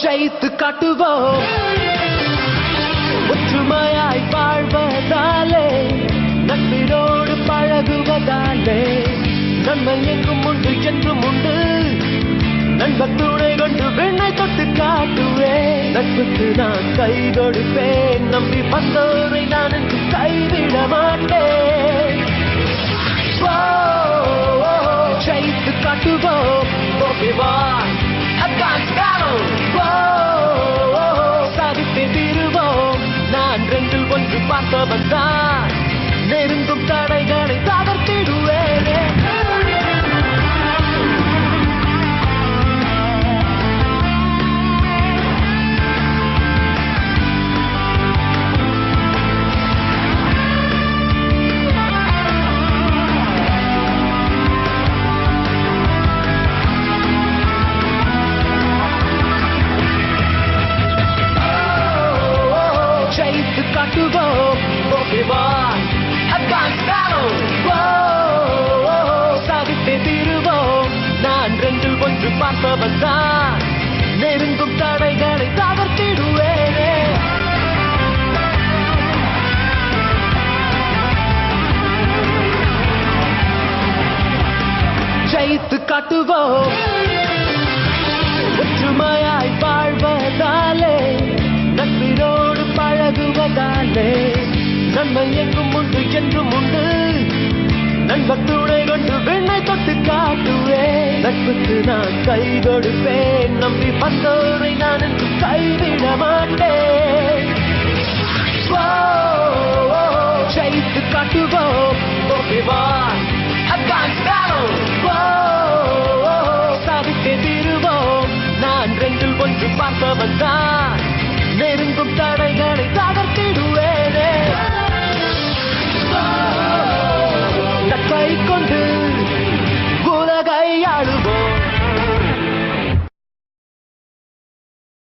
ஜெயித்து காட்டுவோம். ஒற்றுமையாய் வாழ்வதாலே நட்பினோடு பழகுவதாலே நன்மை எங்கும் உண்டு என்றும் உண்டு. நண்பர் துணை கொண்டு வெண்ணை தொட்டு காட்டுவேன். நட்புக்கு நான் கை கொடுப்பேன். நம்பி வந்தோரை சாதித்தே நான் ரெண்டில் ஒன்று பார்த்தவன் தான் நெருங்கும் தட ஜெயித்து காட்டுவோம் ஓகேவான் அட்வான்ஸ் பேரல் சாதித்தே தீருவோம் நான் ரெண்டில் ஒன்று பார்த்தவன் தான் நெருங்கும் தடைகளை தகர்த்திடுவேனே. ஜெயித்து காட்டுவோம் பழகுவதாலே நன்மை எங்கும் உண்டு என்றும் உண்டு. நண்பத்துடை கொண்டு வெண்ணை தொட்டு காட்டுவேன். நட்புக்கு நான் கை கொடுப்பேன். நம்பி வந்தோரை நான் என்று கைவிட மாட்டேன். ஜெயித்து காட்டுவோம். ஓகேவான் 最根本。